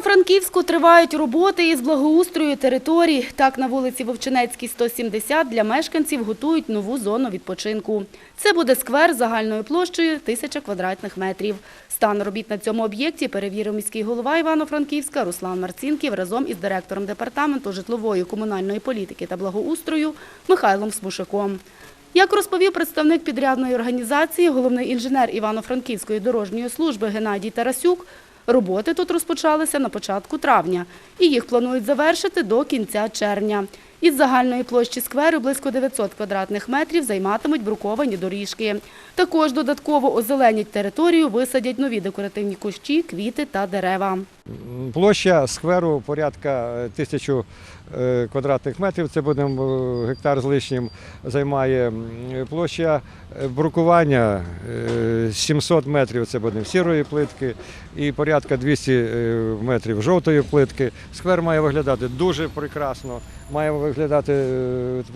Івано-Франківську тривають роботи із благоустрою територій. Так, на вулиці Вовчинецькій, 170 для мешканців готують нову зону відпочинку. Це буде сквер загальною площею 1000 квадратних метрів. Стан робіт на цьому об'єкті перевірив міський голова Івано-Франківська Руслан Марцінків разом із директором департаменту житлової комунальної політики та благоустрою Михайлом Смушаком. Як розповів представник підрядної організації, головний інженер Івано-Франківської дорожньої служби Геннадій Тарасюк, роботи тут розпочалися на початку травня і їх планують завершити до кінця червня. Із загальної площі скверу близько 900 квадратних метрів займатимуть бруковані доріжки. Також додатково озеленять територію, висадять нові декоративні кущі, квіти та дерева. Площа скверу порядка е, тисячу е, квадратних метрів, це буде гектар з лишнім займає. Площа е, брукування е, 700 метрів, це буде сірої плитки і порядка 200 е, метрів жовтої плитки. Сквер має виглядати дуже прекрасно, має виглядати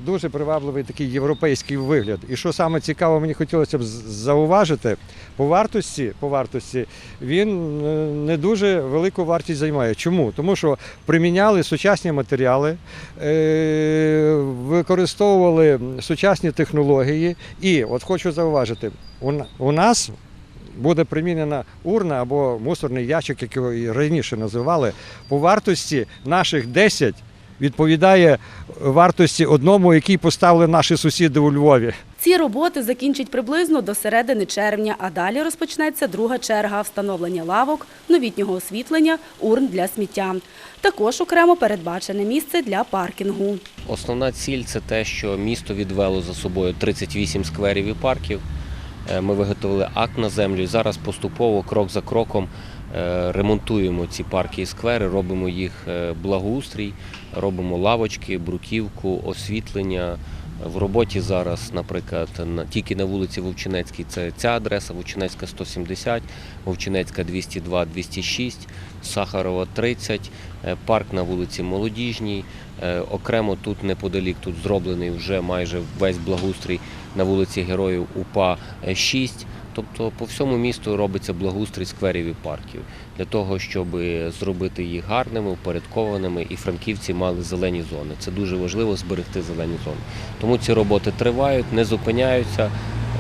дуже привабливий такий європейський вигляд. І що саме цікаво, мені хотілося б зауважити, по вартості, по вартості він не дуже велику вартість займає. Чому? Тому що приміняли сучасні матеріали, е, використовували сучасні технології. І от хочу зауважити, у нас буде примінена урна або мусорний ящик, як його і раніше називали, по вартості наших 10 відповідає вартості одному, який поставили наші сусіди у Львові. Ці роботи закінчать приблизно до середини червня, а далі розпочнеться друга черга встановлення лавок, новітнього освітлення, урн для сміття. Також окремо передбачене місце для паркінгу. Основна ціль це те, що місто відвело за собою 38 скверів і парків. Е, Ми виготовили акт на землю і зараз поступово, крок за кроком, е, ремонтуємо ці парки і сквери, робимо їх е, благоустрій, робимо лавочки, бруківку, освітлення. В роботі зараз, наприклад, на, тільки на вулиці Вовчинецькій це ця адреса, Вовчинецька 170, Вовчинецька 202, 206, Сахарова 30, е, парк на вулиці Молодіжній. Е, Окремо тут неподалік, тут зроблений вже майже весь благоустрій на вулиці Героїв УПА е, 6. Тобто по всьому місту робиться благоустрій скверів і парків для того, щоб зробити їх гарними, упорядкованими і франківці мали зелені зони. Це дуже важливо зберегти зелені зони. Тому ці роботи тривають, не зупиняються.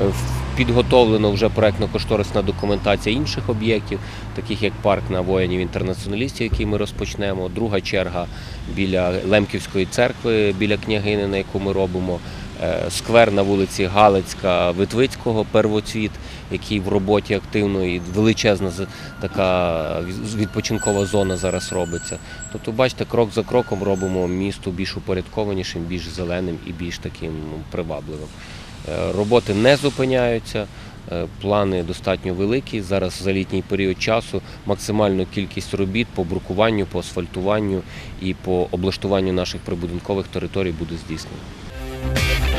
Е, Підготовлено вже проектно-кошторисна документація інших об'єктів, таких як парк на воїнів-інтернаціоналістів, який ми розпочнемо. Друга черга біля Лемківської церкви, біля княгини, на яку ми робимо. Е, Сквер на вулиці Галицька Витвицького, первоцвіт, який в роботі активно і величезна така відпочинкова зона зараз робиться. Тобто, бачите, крок за кроком робимо місто більш упорядкованішим, більш зеленим і більш таким привабливим. Е, Роботи не зупиняються. е, Плани достатньо великі. Зараз за літній період часу максимальну кількість робіт по брукуванню, по асфальтуванню і по облаштуванню наших прибудинкових територій буде здійснено. Bye.